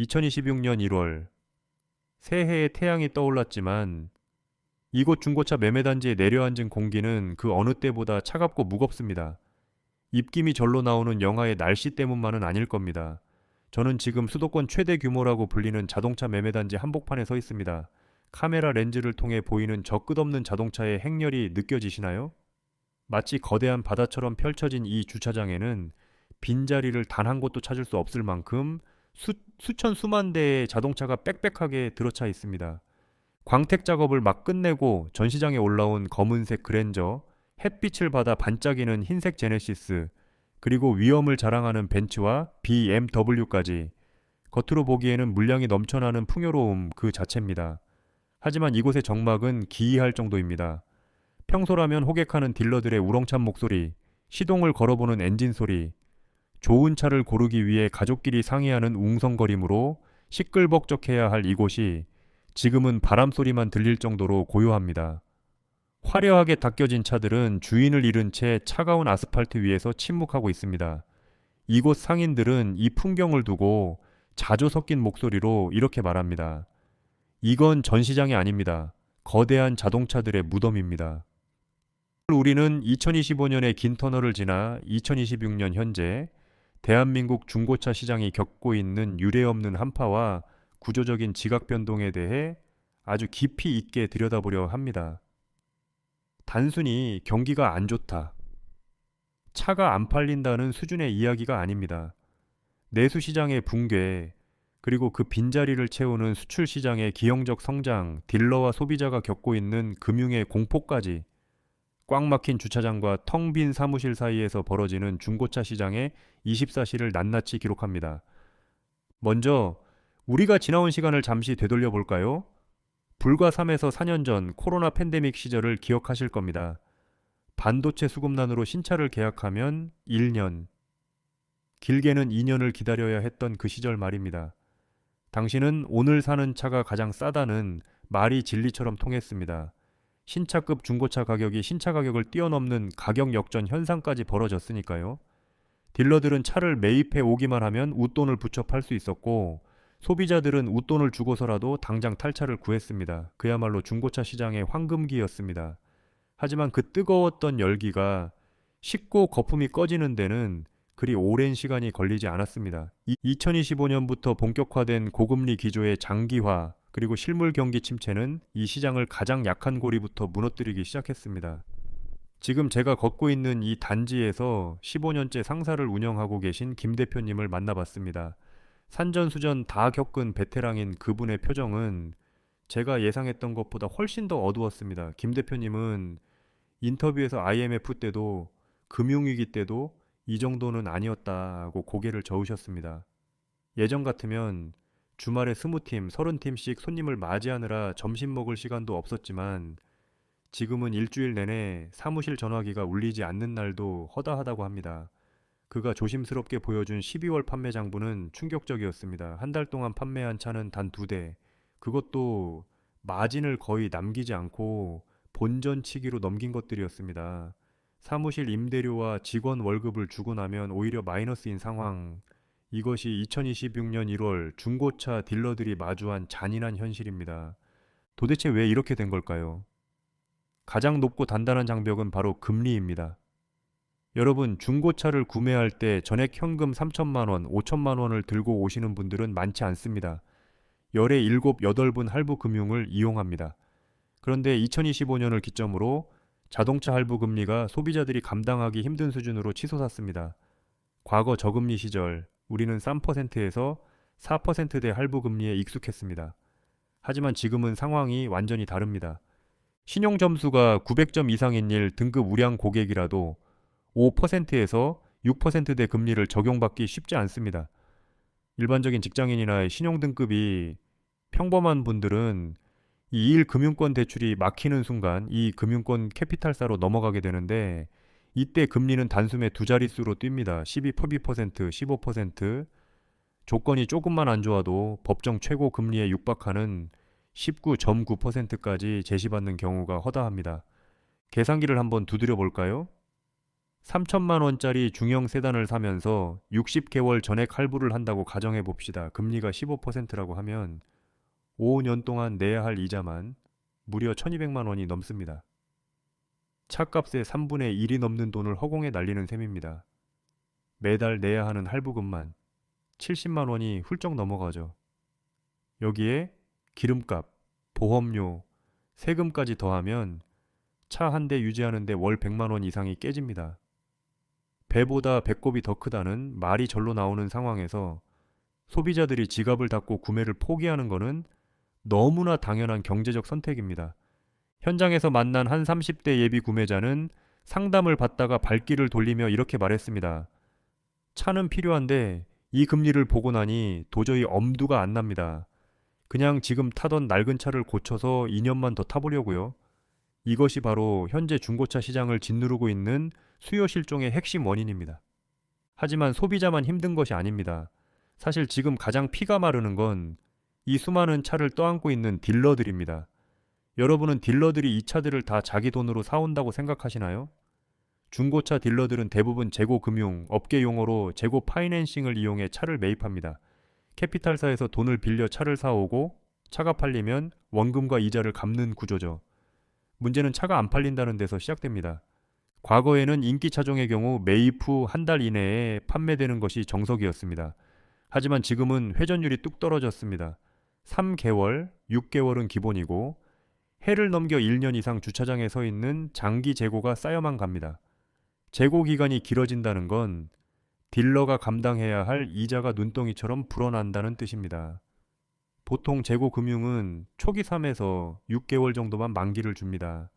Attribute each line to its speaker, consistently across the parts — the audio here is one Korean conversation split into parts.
Speaker 1: 2026년 1월 새해의 태양이 떠올랐지만 이곳 중고차 매매단지에 내려앉은 공기는 그 어느 때보다 차갑고 무겁습니다. 입김이 절로 나오는 영하의 날씨 때문만은 아닐 겁니다. 저는 지금 수도권 최대 규모라고 불리는 자동차 매매단지 한복판에 서 있습니다. 카메라 렌즈를 통해 보이는 저 끝없는 자동차의 행렬이 느껴지시나요? 마치 거대한 바다처럼 펼쳐진 이 주차장에는 빈자리를 단 한 곳도 찾을 수 없을 만큼 수, 수천 수만 대의 자동차가 빽빽하게 들어차 있습니다. 광택 작업을 막 끝내고 전시장에 올라온 검은색 그랜저, 햇빛을 받아 반짝이는 흰색 제네시스, 그리고 위험을 자랑하는 벤츠와 BMW까지 겉으로 보기에는 물량이 넘쳐나는 풍요로움 그 자체입니다. 하지만 이곳의 정막은 기이할 정도입니다. 평소라면 호객하는 딜러들의 우렁찬 목소리, 시동을 걸어보는 엔진 소리, 좋은 차를 고르기 위해 가족끼리 상의하는 웅성거림으로 시끌벅적해야 할 이곳이 지금은 바람 소리만 들릴 정도로 고요합니다. 화려하게 닦여진 차들은 주인을 잃은 채 차가운 아스팔트 위에서 침묵하고 있습니다. 이곳 상인들은 이 풍경을 두고 자주 섞인 목소리로 이렇게 말합니다. 이건 전시장이 아닙니다. 거대한 자동차들의 무덤입니다. 우리는 2025년의 긴 터널을 지나 2026년 현재 대한민국 중고차 시장이 겪고 있는 유례없는 한파와 구조적인 지각 변동에 대해 아주 깊이 있게 들여다보려 합니다. 단순히 경기가 안 좋다. 차가 안 팔린다는 수준의 이야기가 아닙니다. 내수 시장의 붕괴, 그리고 그 빈자리를 채우는 수출 시장의 기형적 성장, 딜러와 소비자가 겪고 있는 금융의 공포까지 꽉 막힌 주차장과 텅 빈 사무실 사이에서 벌어지는 중고차 시장의 24시를 낱낱이 기록합니다. 먼저 우리가 지나온 시간을 잠시 되돌려 볼까요? 불과 3에서 4년 전 코로나 팬데믹 시절을 기억하실 겁니다. 반도체 수급난으로 신차를 계약하면 1년, 길게는 2년을 기다려야 했던 그 시절 말입니다. 당신은 오늘 사는 차가 가장 싸다는 말이 진리처럼 통했습니다. 신차급 중고차 가격이 신차 가격을 뛰어넘는 가격 역전 현상까지 벌어졌으니까요. 딜러들은 차를 매입해 오기만 하면 웃돈을 붙여 팔 수 있었고 소비자들은 웃돈을 주고서라도 당장 탈차를 구했습니다. 그야말로 중고차 시장의 황금기였습니다. 하지만 그 뜨거웠던 열기가 식고 거품이 꺼지는 데는 그리 오랜 시간이 걸리지 않았습니다. 2025년부터 본격화된 고금리 기조의 장기화 그리고 실물 경기 침체는 이 시장을 가장 약한 고리부터 무너뜨리기 시작했습니다. 지금 제가 걷고 있는 이 단지에서 15년째 상사를 운영하고 계신 김 대표님을 만나봤습니다. 산전수전 다 겪은 베테랑인 그분의 표정은 제가 예상했던 것보다 훨씬 더 어두웠습니다. 김 대표님은 인터뷰에서 IMF 때도 금융위기 때도 이 정도는 아니었다고 고개를 저으셨습니다. 예전 같으면 주말에 20팀, 30팀씩 손님을 맞이하느라 점심 먹을 시간도 없었지만 지금은 일주일 내내 사무실 전화기가 울리지 않는 날도 허다하다고 합니다. 그가 조심스럽게 보여준 12월 판매 장부는 충격적이었습니다. 한 달 동안 판매한 차는 단 두 대. 그것도 마진을 거의 남기지 않고 본전 치기로 넘긴 것들이었습니다. 사무실 임대료와 직원 월급을 주고 나면 오히려 마이너스인 상황. 이것이 2026년 1월 중고차 딜러들이 마주한 잔인한 현실입니다. 도대체 왜 이렇게 된 걸까요? 가장 높고 단단한 장벽은 바로 금리입니다. 여러분, 중고차를 구매할 때 전액 현금 3천만 원, 5천만 원을 들고 오시는 분들은 많지 않습니다. 열의 7, 8분 할부 금융을 이용합니다. 그런데 2025년을 기점으로 자동차 할부 금리가 소비자들이 감당하기 힘든 수준으로 치솟았습니다. 과거 저금리 시절 우리는 3%에서 4%대 할부 금리에 익숙했습니다. 하지만 지금은 상황이 완전히 다릅니다. 신용 점수가 900점 이상인 일 등급 우량 고객이라도 5%에서 6%대 금리를 적용받기 쉽지 않습니다. 일반적인 직장인이나 신용 등급이 평범한 분들은 이 1금융권 대출이 막히는 순간 이 금융권 캐피탈사로 넘어가게 되는데 이때 금리는 단숨에 두 자릿수로 뜁니다. 12, 12%, 15%. 조건이 조금만 안 좋아도 법정 최고 금리에 육박하는 19.9%까지 제시받는 경우가 허다합니다. 계산기를 한번 두드려 볼까요? 3천만 원짜리 중형 세단을 사면서 60개월 전액 할부를 한다고 가정해 봅시다. 금리가 15%라고 하면 5년 동안 내야 할 이자만 무려 1200만 원이 넘습니다. 차값의 3분의 1이 넘는 돈을 허공에 날리는 셈입니다. 매달 내야 하는 할부금만 70만 원이 훌쩍 넘어가죠. 여기에 기름값, 보험료, 세금까지 더하면 차 한 대 유지하는데 월 100만 원 이상이 깨집니다. 배보다 배꼽이 더 크다는 말이 절로 나오는 상황에서 소비자들이 지갑을 닫고 구매를 포기하는 것은 너무나 당연한 경제적 선택입니다. 현장에서 만난 한 30대 예비 구매자는 상담을 받다가 발길을 돌리며 이렇게 말했습니다. 차는 필요한데 이 금리를 보고 나니 도저히 엄두가 안 납니다. 그냥 지금 타던 낡은 차를 고쳐서 2년만 더 타보려고요. 이것이 바로 현재 중고차 시장을 짓누르고 있는 수요 실종의 핵심 원인입니다. 하지만 소비자만 힘든 것이 아닙니다. 사실 지금 가장 피가 마르는 건 이 수많은 차를 떠안고 있는 딜러들입니다. 여러분은 딜러들이 이 차들을 다 자기 돈으로 사온다고 생각하시나요? 중고차 딜러들은 대부분 재고 금융, 업계 용어로 재고 파이낸싱을 이용해 차를 매입합니다. 캐피탈사에서 돈을 빌려 차를 사오고 차가 팔리면 원금과 이자를 갚는 구조죠. 문제는 차가 안 팔린다는 데서 시작됩니다. 과거에는 인기 차종의 경우 매입 후 한 달 이내에 판매되는 것이 정석이었습니다. 하지만 지금은 회전율이 뚝 떨어졌습니다. 3개월, 6개월은 기본이고 해를 넘겨 1년 이상 주차장에 서 있는 장기 재고가 쌓여만 갑니다. 재고 기간이 길어진다는 건 딜러가 감당해야 할 이자가 눈덩이처럼 불어난다는 뜻입니다. 보통 재고 금융은 초기 3에서 6개월 정도만 만기를 줍니다.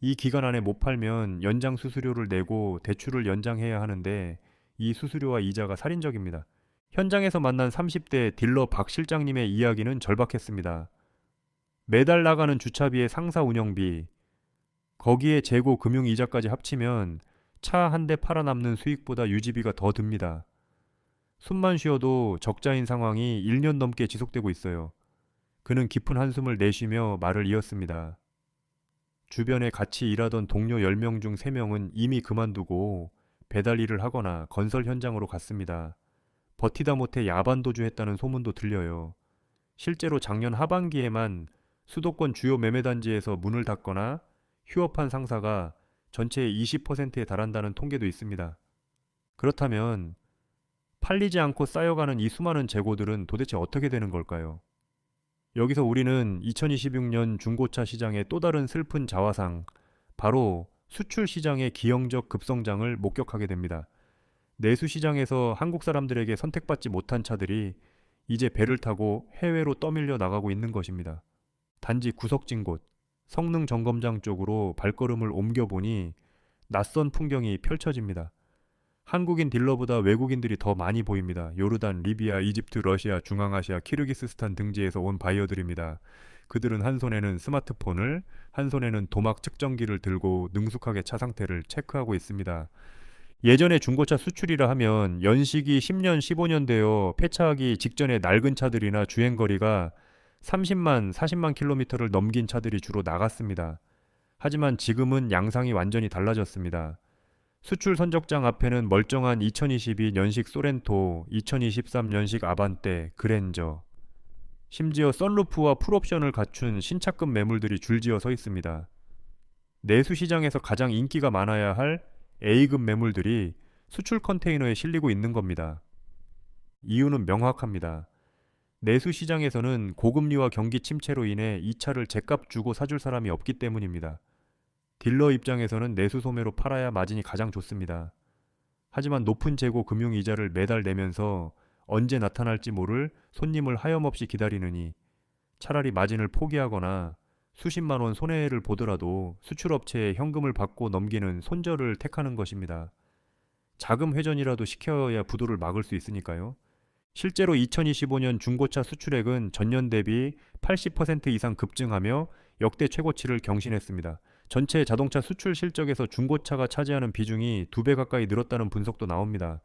Speaker 1: 이 기간 안에 못 팔면 연장 수수료를 내고 대출을 연장해야 하는데 이 수수료와 이자가 살인적입니다. 현장에서 만난 30대 딜러 박 실장님의 이야기는 절박했습니다. 매달 나가는 주차비의 상사 운영비, 거기에 재고 금융 이자까지 합치면 차 한 대 팔아 남는 수익보다 유지비가 더 듭니다. 숨만 쉬어도 적자인 상황이 1년 넘게 지속되고 있어요. 그는 깊은 한숨을 내쉬며 말을 이었습니다. 주변에 같이 일하던 동료 10명 중 3명은 이미 그만두고 배달 일을 하거나 건설 현장으로 갔습니다. 버티다 못해 야반도주했다는 소문도 들려요. 실제로 작년 하반기에만 수도권 주요 매매단지에서 문을 닫거나 휴업한 상사가 전체의 20%에 달한다는 통계도 있습니다. 그렇다면 팔리지 않고 쌓여가는 이 수많은 재고들은 도대체 어떻게 되는 걸까요? 여기서 우리는 2026년 중고차 시장의 또 다른 슬픈 자화상, 바로 수출 시장의 기형적 급성장을 목격하게 됩니다. 내수 시장에서 한국 사람들에게 선택받지 못한 차들이 이제 배를 타고 해외로 떠밀려 나가고 있는 것입니다. 단지 구석진 곳, 성능 점검장 쪽으로 발걸음을 옮겨보니 낯선 풍경이 펼쳐집니다. 한국인 딜러보다 외국인들이 더 많이 보입니다. 요르단, 리비아, 이집트, 러시아, 중앙아시아, 키르기스스탄 등지에서 온 바이어들입니다. 그들은 한 손에는 스마트폰을, 한 손에는 도막 측정기를 들고 능숙하게 차 상태를 체크하고 있습니다. 예전에 중고차 수출이라 하면 연식이 10년, 15년 되어 폐차하기 직전의 낡은 차들이나 주행거리가 30만, 40만 킬로미터를 넘긴 차들이 주로 나갔습니다. 하지만 지금은 양상이 완전히 달라졌습니다. 수출 선적장 앞에는 멀쩡한 2022 년식 소렌토, 2023 년식 아반떼, 그랜저, 심지어 썬루프와 풀옵션을 갖춘 신차급 매물들이 줄지어 서 있습니다. 내수 시장에서 가장 인기가 많아야 할 A급 매물들이 수출 컨테이너에 실리고 있는 겁니다. 이유는 명확합니다. 내수 시장에서는 고금리와 경기 침체로 인해 이 차를 제값 주고 사줄 사람이 없기 때문입니다. 딜러 입장에서는 내수 소매로 팔아야 마진이 가장 좋습니다. 하지만 높은 재고 금융 이자를 매달 내면서 언제 나타날지 모를 손님을 하염없이 기다리느니 차라리 마진을 포기하거나 수십만 원 손해를 보더라도 수출업체에 현금을 받고 넘기는 손절을 택하는 것입니다. 자금 회전이라도 시켜야 부도를 막을 수 있으니까요. 실제로 2025년 중고차 수출액은 전년 대비 80% 이상 급증하며 역대 최고치를 경신했습니다. 전체 자동차 수출 실적에서 중고차가 차지하는 비중이 두 배 가까이 늘었다는 분석도 나옵니다.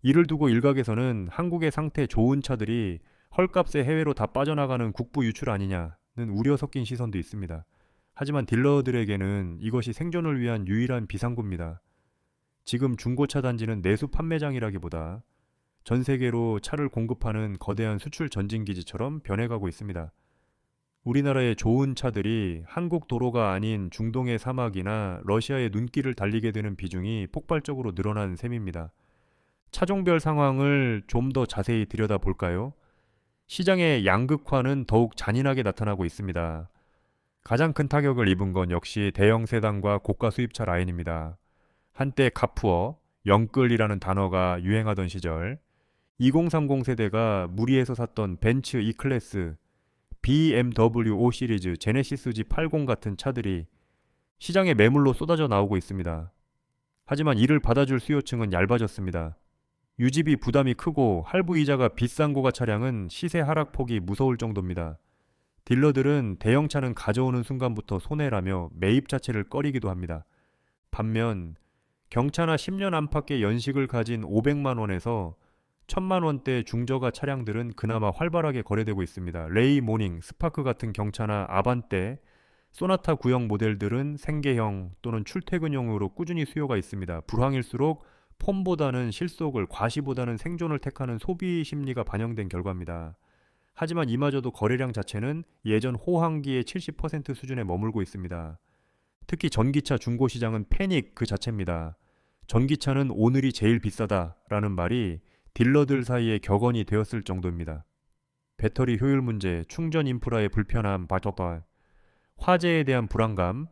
Speaker 1: 이를 두고 일각에서는 한국의 상태 좋은 차들이 헐값에 해외로 다 빠져나가는 국부 유출 아니냐 우려 섞인 시선도 있습니다. 하지만 딜러들에게는 이것이 생존을 위한 유일한 비상구입니다. 지금 중고차 단지는 내수 판매장이라기보다 전 세계로 차를 공급하는 거대한 수출 전진 기지처럼 변해가고 있습니다. 우리나라의 좋은 차들이 한국 도로가 아닌 중동의 사막이나 러시아의 눈길을 달리게 되는 비중이 폭발적으로 늘어난 셈입니다. 차종별 상황을 좀 더 자세히 들여다볼까요? 시장의 양극화는 더욱 잔인하게 나타나고 있습니다. 가장 큰 타격을 입은 건 역시 대형 세단과 고가 수입차 라인입니다. 한때 가푸어, 영끌이라는 단어가 유행하던 시절 2030 세대가 무리해서 샀던 벤츠 E클래스, BMW 5 시리즈, 제네시스 G80 같은 차들이 시장에 매물로 쏟아져 나오고 있습니다. 하지만 이를 받아줄 수요층은 얇아졌습니다. 유지비 부담이 크고 할부 이자가 비싼 고가 차량은 시세 하락폭이 무서울 정도입니다. 딜러들은 대형차는 가져오는 순간부터 손해라며 매입 자체를 꺼리기도 합니다. 반면 경차나 10년 안팎의 연식을 가진 500만 원에서 1000만 원대 중저가 차량들은 그나마 활발하게 거래되고 있습니다. 레이 모닝, 스파크 같은 경차나 아반떼, 소나타 구형 모델들은 생계형 또는 출퇴근용으로 꾸준히 수요가 있습니다. 불황일수록 폼보다는 실속을, 과시보다는 생존을 택하는 소비 심리가 반영된 결과입니다. 하지만 이마저도 거래량 자체는 예전 호황기의 70% 수준에 머물고 있습니다. 특히 전기차 중고 시장은 패닉 그 자체입니다. 전기차는 오늘이 제일 비싸다라는 말이 딜러들 사이에 격언이 되었을 정도입니다. 배터리 효율 문제, 충전 인프라의 불편함, 바토발, 화재에 대한 불안감,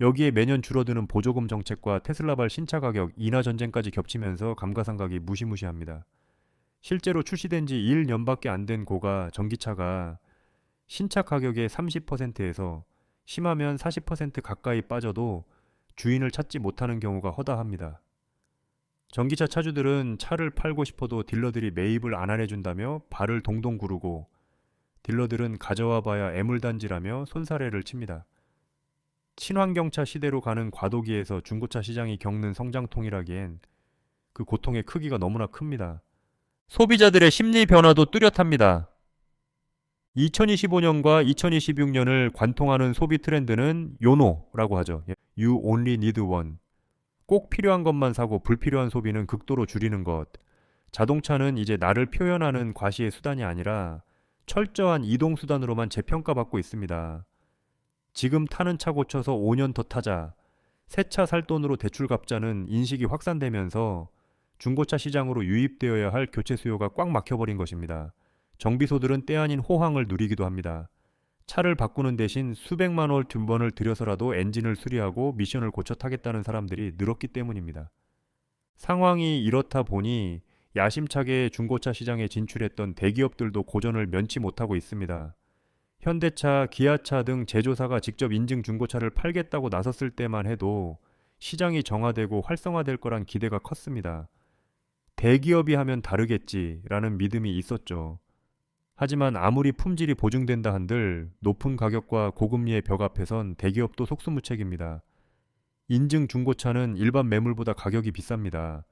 Speaker 1: 여기에 매년 줄어드는 보조금 정책과 테슬라발 신차 가격, 인하 전쟁까지 겹치면서 감가상각이 무시무시합니다. 실제로 출시된 지 1년밖에 안 된 고가 전기차가 신차 가격의 30%에서 심하면 40% 가까이 빠져도 주인을 찾지 못하는 경우가 허다합니다. 전기차 차주들은 차를 팔고 싶어도 딜러들이 매입을 안 안해준다며 발을 동동 구르고 딜러들은 가져와 봐야 애물단지라며 손사래를 칩니다. 친환경차 시대로 가는 과도기에서 중고차 시장이 겪는 성장통이라기엔 그 고통의 크기가 너무나 큽니다. 소비자들의 심리 변화도 뚜렷합니다. 2025년과 2026년을 관통하는 소비 트렌드는 요노라고 하죠. You only need one. 꼭 필요한 것만 사고 불필요한 소비는 극도로 줄이는 것. 자동차는 이제 나를 표현하는 과시의 수단이 아니라 철저한 이동 수단으로만 재평가받고 있습니다. 지금 타는 차 고쳐서 5년 더 타자. 새 차 살 돈으로 대출 갚자는 인식이 확산되면서 중고차 시장으로 유입되어야 할 교체 수요가 꽉 막혀버린 것입니다. 정비소들은 때 아닌 호황을 누리기도 합니다. 차를 바꾸는 대신 수백만 원 둔번을 들여서라도 엔진을 수리하고 미션을 고쳐 타겠다는 사람들이 늘었기 때문입니다. 상황이 이렇다 보니 야심차게 중고차 시장에 진출했던 대기업들도 고전을 면치 못하고 있습니다. 현대차, 기아차 등 제조사가 직접 인증 중고차를 팔겠다고 나섰을 때만 해도 시장이 정화되고 활성화될 거란 기대가 컸습니다. 대기업이 하면 다르겠지라는 믿음이 있었죠. 하지만 아무리 품질이 보증된다 한들 높은 가격과 고금리의 벽 앞에선 대기업도 속수무책입니다. 인증 중고차는 일반 매물보다 가격이 비쌉니다.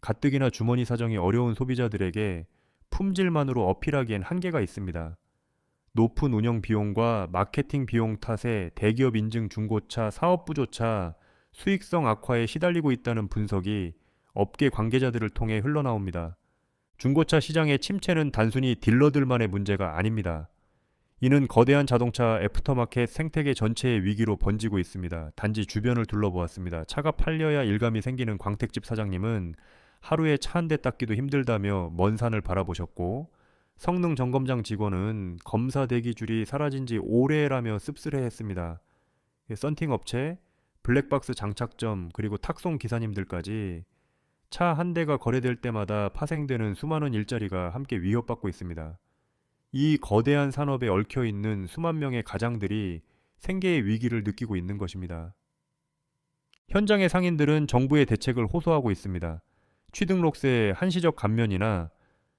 Speaker 1: 가뜩이나 주머니 사정이 어려운 소비자들에게 품질만으로 어필하기엔 한계가 있습니다. 높은 운영 비용과 마케팅 비용 탓에 대기업 인증 중고차 사업 부조차 수익성 악화에 시달리고 있다는 분석이 업계 관계자들을 통해 흘러나옵니다. 중고차 시장의 침체는 단순히 딜러들만의 문제가 아닙니다. 이는 거대한 자동차 애프터마켓 생태계 전체의 위기로 번지고 있습니다. 단지 주변을 둘러보았습니다. 차가 팔려야 일감이 생기는 광택집 사장님은 하루에 차 한 대 닦기도 힘들다며 먼 산을 바라보셨고 성능 점검장 직원은 검사 대기 줄이 사라진 지 오래라며 씁쓸해했습니다. 썬팅 업체, 블랙박스 장착점 그리고 탁송 기사님들까지 차 한 대가 거래될 때마다 파생되는 수많은 일자리가 함께 위협받고 있습니다. 이 거대한 산업에 얽혀 있는 수만 명의 가장들이 생계의 위기를 느끼고 있는 것입니다. 현장의 상인들은 정부의 대책을 호소하고 있습니다. 취등록세 한시적 감면이나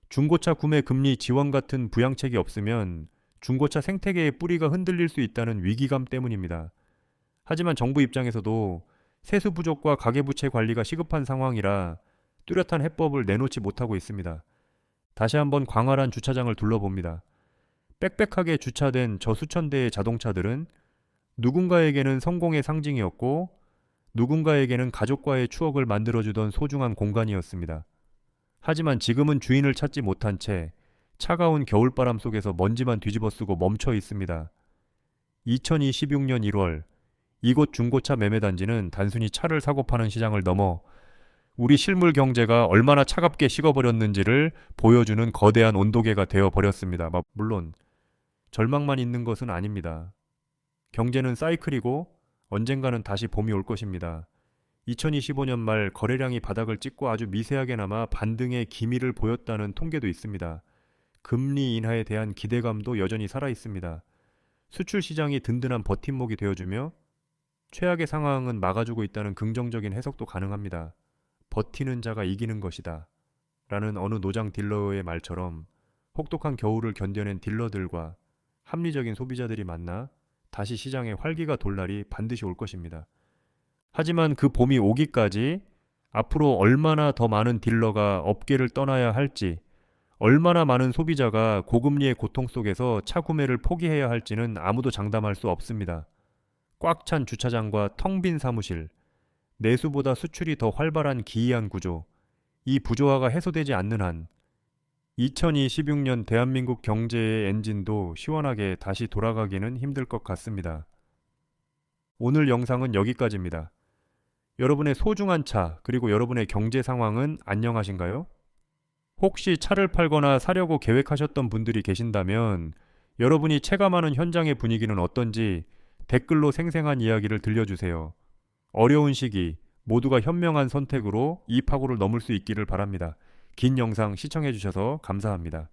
Speaker 1: 중고차 구매 금리 지원 같은 부양책이 없으면 중고차 생태계의 뿌리가 흔들릴 수 있다는 위기감 때문입니다. 하지만 정부 입장에서도 세수 부족과 가계부채 관리가 시급한 상황이라 뚜렷한 해법을 내놓지 못하고 있습니다. 다시 한번 광활한 주차장을 둘러봅니다. 빽빽하게 주차된 저 수천 대의 자동차들은 누군가에게는 성공의 상징이었고 누군가에게는 가족과의 추억을 만들어주던 소중한 공간이었습니다. 하지만 지금은 주인을 찾지 못한 채 차가운 겨울바람 속에서 먼지만 뒤집어 쓰고 멈춰 있습니다. 2026년 1월 이곳 중고차 매매단지는 단순히 차를 사고 파는 시장을 넘어 우리 실물 경제가 얼마나 차갑게 식어버렸는지를 보여주는 거대한 온도계가 되어 버렸습니다. 마- 물론 절망만 있는 것은 아닙니다. 경제는 사이클이고 언젠가는 다시 봄이 올 것입니다. 2025년 말 거래량이 바닥을 찍고 아주 미세하게나마 반등의 기미를 보였다는 통계도 있습니다. 금리 인하에 대한 기대감도 여전히 살아 있습니다. 수출 시장이 든든한 버팀목이 되어주며 최악의 상황은 막아주고 있다는 긍정적인 해석도 가능합니다. 버티는 자가 이기는 것이다. 라는 어느 노장 딜러의 말처럼 혹독한 겨울을 견뎌낸 딜러들과 합리적인 소비자들이 만나 다시 시장에 활기가 돌 날이 반드시 올 것입니다. 하지만 그 봄이 오기까지 앞으로 얼마나 더 많은 딜러가 업계를 떠나야 할지, 얼마나 많은 소비자가 고금리의 고통 속에서 차 구매를 포기해야 할지는 아무도 장담할 수 없습니다. 꽉 찬 주차장과 텅 빈 사무실, 내수보다 수출이 더 활발한 기이한 구조, 이 부조화가 해소되지 않는 한 2026년 대한민국 경제의 엔진도 시원하게 다시 돌아가기는 힘들 것 같습니다. 오늘 영상은 여기까지입니다. 여러분의 소중한 차, 그리고 여러분의 경제 상황은 안녕하신가요? 혹시 차를 팔거나 사려고 계획하셨던 분들이 계신다면 여러분이 체감하는 현장의 분위기는 어떤지 댓글로 생생한 이야기를 들려주세요. 어려운 시기 모두가 현명한 선택으로 이 파고를 넘을 수 있기를 바랍니다. 긴 영상 시청해주셔서 감사합니다.